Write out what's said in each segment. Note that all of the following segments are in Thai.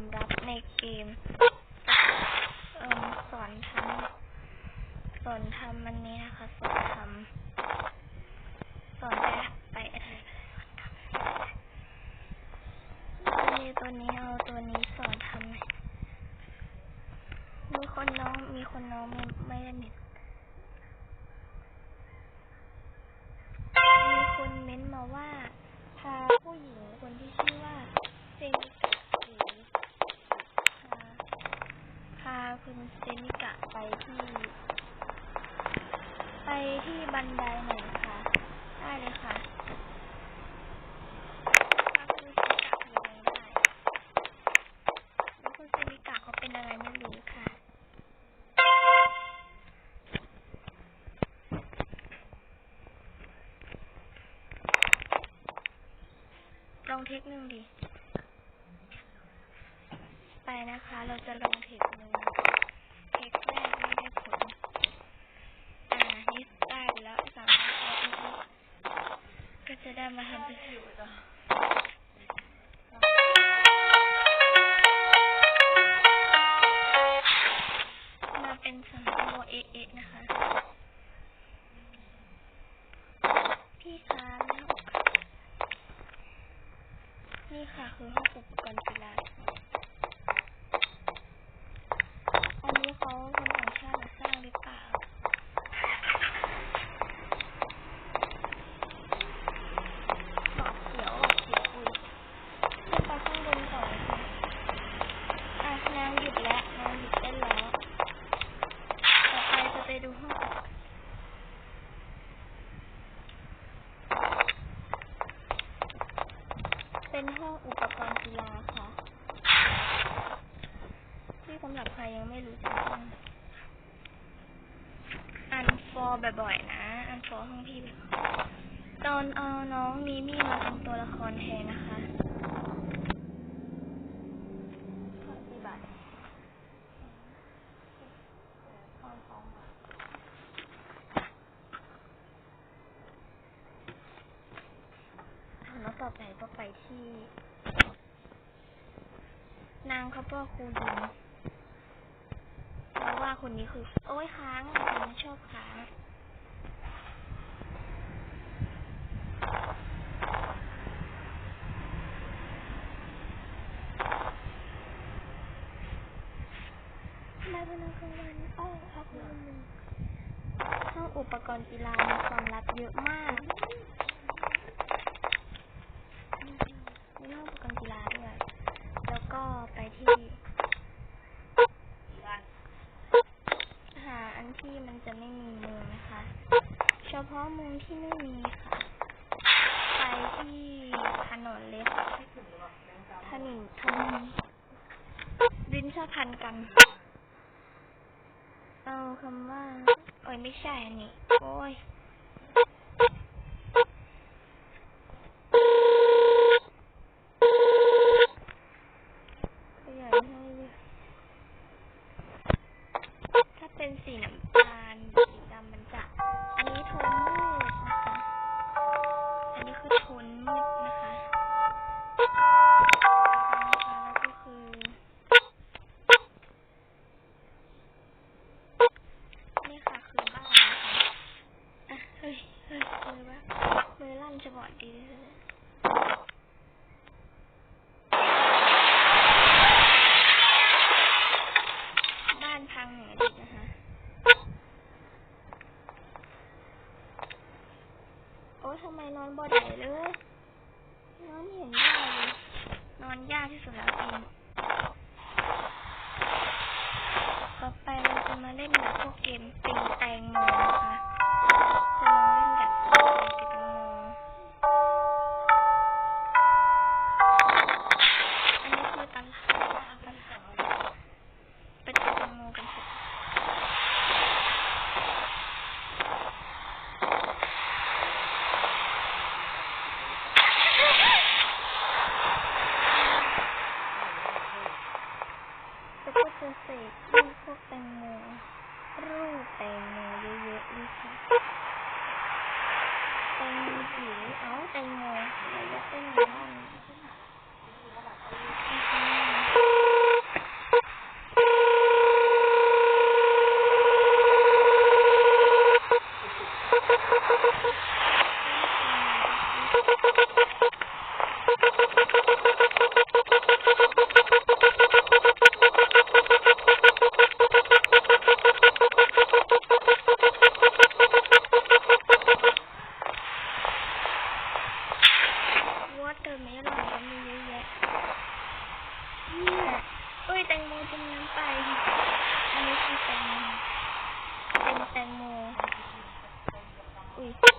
ความลับในเกมเอ่มสอนทำสอนทำมันนี้นะคะ สอนทำสอนไปไปอะไรตัวนี้ตัวนี้เอาตัวนี้สอนทำมีคนน้องมีคนน้องไม่ไม่ได้เน็ตมีคนเม้นมาว่า พาผู้หญิงคนที่ชื่อว่าเซมิกะหรือพาพาคุณเซมิกะไปที่ ไปที่บันไดหน่อยค่ะ ได้เลยค่ะพาคุณเซมิกะไปยังไงได้แล้วคุณเซมิกะเขาเป็นอะไรไม่รู้ค่ะ ลอง เทคหนึ่งดิไปนะคะ เราจะลงเทคหนึ่งเทคแรกไม่ได้ผล อ่านี่ได้แล้วสามารถก็จะได้มาทำเป็น อันฟอร์บ่อยๆนะ อันฟอร์ห้องพี่ตอนเอาน้องมีมี่มาเป็นตัวละครแทนนะคะกี่บาทแล้วต่อไปก็ไปที่ นางเขาพ่อครูยิงแล้วว่า คนนี้คือ โอ้ยค้างคนชอบค้างมาเป็นกลางวันอ้อพักวันหนึ่งห้องอุปกรณ์กีฬามีความลับเยอะมากมีห้องอุปกรณ์กีฬาด้วย แล้วก็ไปที่หาอันที่มันจะไม่มีมุมนะคะ เฉพาะมุม ที่ไม่มีค่ะ ไปที่ถนนเลยค่ะถนนถนนดินชอบพันกัน เอาคำว่า โอ้ยไม่ใช่อันนี้ โอ้ย บอดดีเลยบ้านพังเหนือดินะคะโอ้ทำไมนอนบ่ได้เลยนอนเห็นได้เลยนอนยากที่สุดแล้วจริงต่อไปเราจะมาเล่นแบบพวกเกมตีแตงโมนะคะจะลองเล่นแบบ อเมลอนก็มีเยอะแยะเนี่ยเอ้ยแตงโมจมน้ำไป อันนี้คือแตงโมเป็นแตงโมอุ้ย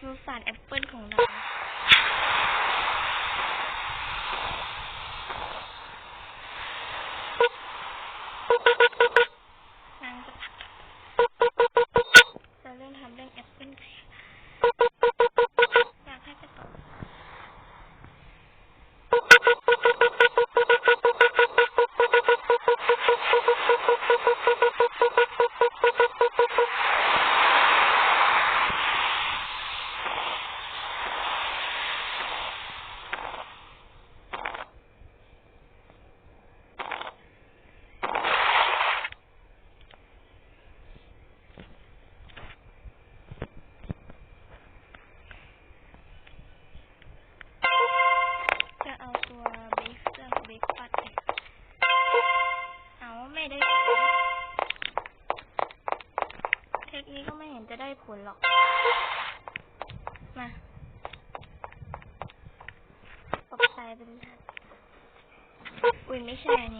คือสานแอปเปิลของเรา shining.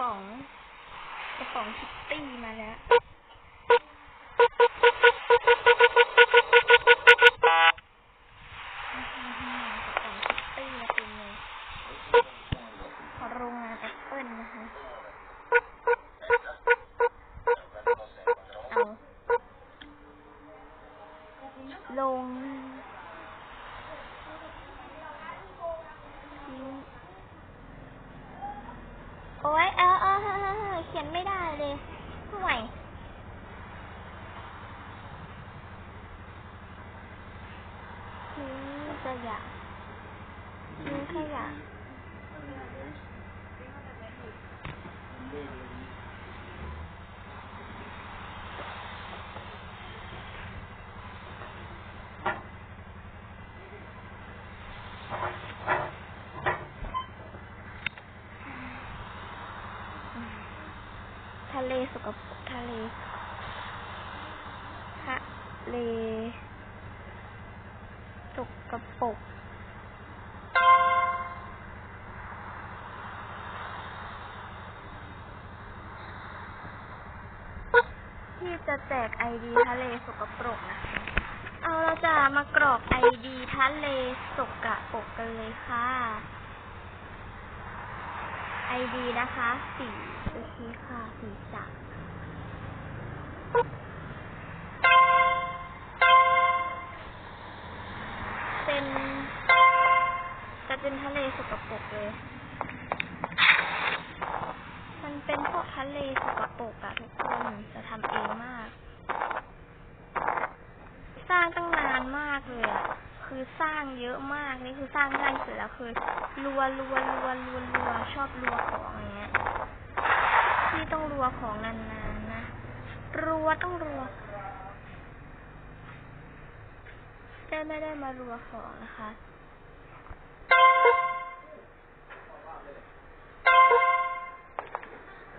ป๋องกระป๋องคิตตี้มาแล้ว ทิ้งขยะทิ้งะทะเลสกปรกทะเลทะเล สกปรกที่จะแจกไอดีทะเลสกปรกนะคะเอาเราจะมากรอกไอดีทะเลสกปรกกันเลยค่ะ ไอดีนะคะ สีโอเคค่ะ สีจัก เป็นจะเป็นทะเลสกปรกเลย มันเป็นพวกทะเลสกปรกอะทุกคนจะทำเองมาก สร้างตั้งนานมากเลยอะคือสร้างเยอะมากนี่คือสร้างง่ายสุดแล้วคือรัวรัวรัวรัวรัวชอบรัวของอย่างเงี้ยที่ต้องรัวของนานๆนะรัวต้องรัว ได้ไม่ได้มารัวของนะคะ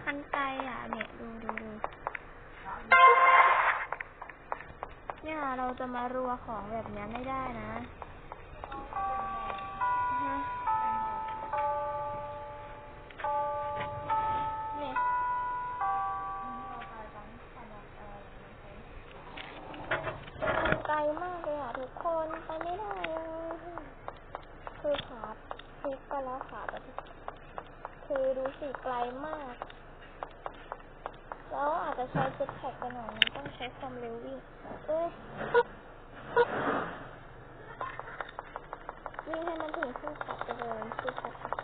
มันไกลอะเนี่ยดูดูดูเนี่ยเราจะมารัวของแบบนี้ไม่ได้นะ แล้วค่ะคือดูสิไกลมาก แล้วอาจจะใช้เจ็ตแพ็กไปหน่อยมันต้องใช้ความเร็ววิ่งเอ้ยวิ่งให้มันถึงคู่ขับไปเลยคู่ขับ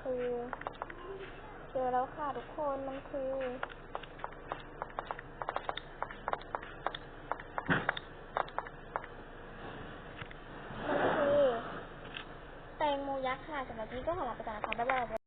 คือ เจอแล้วค่ะทุกคนมันคือมันคือแตงโมยักษ์ค่ะสำหรับนี้ก็ขอลาไปก่อนนะคะบ๊ายบาย